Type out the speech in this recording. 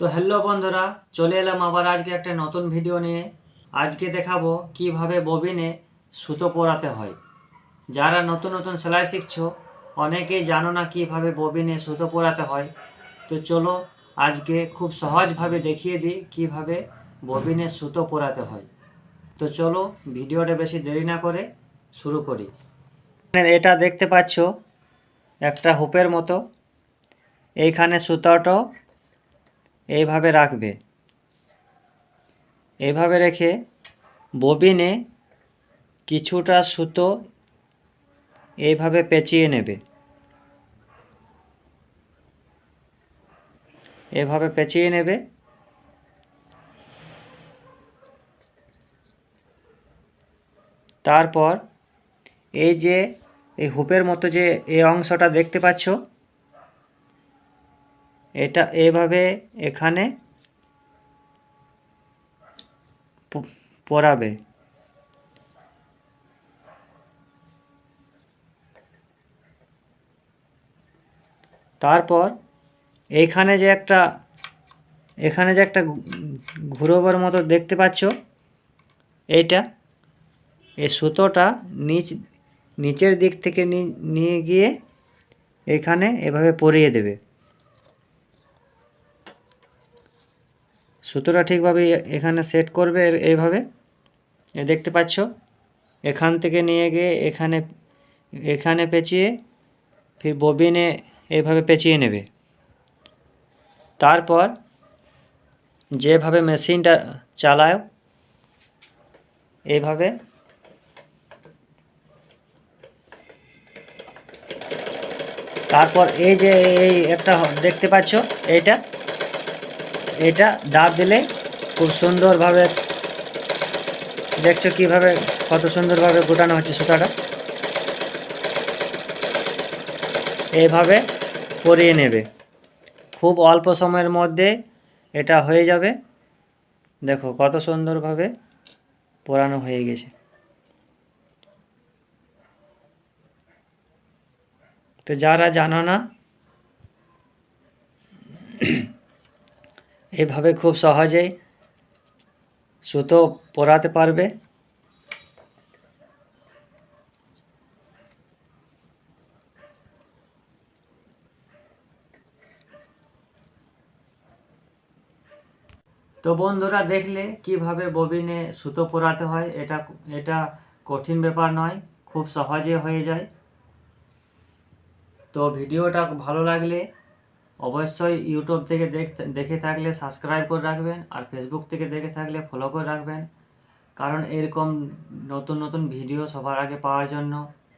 তো হ্যালো বন্ধুরা, চলে এলাম আবার আজকে একটা নতুন ভিডিও নিয়ে। আজকে দেখাবো কীভাবে ববিনে সুতো পরাতে হয়। যারা নতুন নতুন সেলাই শিখছো, অনেকেই জানো না কীভাবে ববিনে সুতো পরাতে হয়। তো চলো আজকে খুব সহজভাবে দেখিয়ে দিই কীভাবে ববিনে সুতো পরাতে হয়। তো চলো ভিডিওটা বেশি দেরি না করে শুরু করি। এটা দেখতে পাচ্ছ, একটা হুপের মতো। এইখানে সুতোটা এইভাবে রাখবে। এইভাবে রেখে ববিনে কিছুটা সুতো এইভাবে পেঁচিয়ে নেবে। এভাবে পেঁচিয়ে নেবে। তারপর এই যে, এই হুপের মতো যে, এই অংশটা দেখতে পাচ্ছ এটা এভাবে এখানে প- পরাবে তারপর এইখানে যে একটা, এখানে যে একটা ঘুরোবার মতো দেখতে পাচ্ছ, এইটা, এই সুতোটা নিচ, নিচের দিক থেকে নিয়ে গিয়ে এখানে এভাবে পরিয়ে দেবে। সুতোটা ঠিকভাবে এখানে সেট করবে এইভাবে। দেখতে পাচ্ছ? এখান থেকে নিয়ে গিয়ে এখানে এখানে পেঁচিয়ে ফির ববিনে এইভাবে পেঁচিয়ে নেবে। তারপর যেভাবে মেশিনটা চালায় এইভাবে তারপর এই যে এই একটা দেখতে পাচ্ছ? এইটা এটা ডাব দিলে খুব সুন্দরভাবে দেখছ কীভাবে কত সুন্দরভাবে গোটানো হচ্ছে সুতাটা। এইভাবে পরিয়ে নেবে। খুব অল্প সময়ের মধ্যে এটা হয়ে যাবে। দেখো কত সুন্দরভাবে পরানো হয়ে গেছে। তো যারা জানো না এভাবে খুব সহজেই সুতো পরাতে পারবে। তো বন্ধুরা দেখলে কীভাবে ববিনে সুতো পরাতে হয়, এটা এটা কঠিন ব্যাপার নয়, খুব সহজে হয়ে যায়। তো ভিডিওটা ভালো লাগলে অবশ্যই ইউটিউব থেকে দেখ- থাকলে সাবস্ক্রাইব করে রাখবেন আর ফেসবুক থেকে দেখে থাকলে ফলো করে রাখবেন। কারণ এরকম নতুন নতুন ভিডিও সবার আগে পাওয়ার জন্য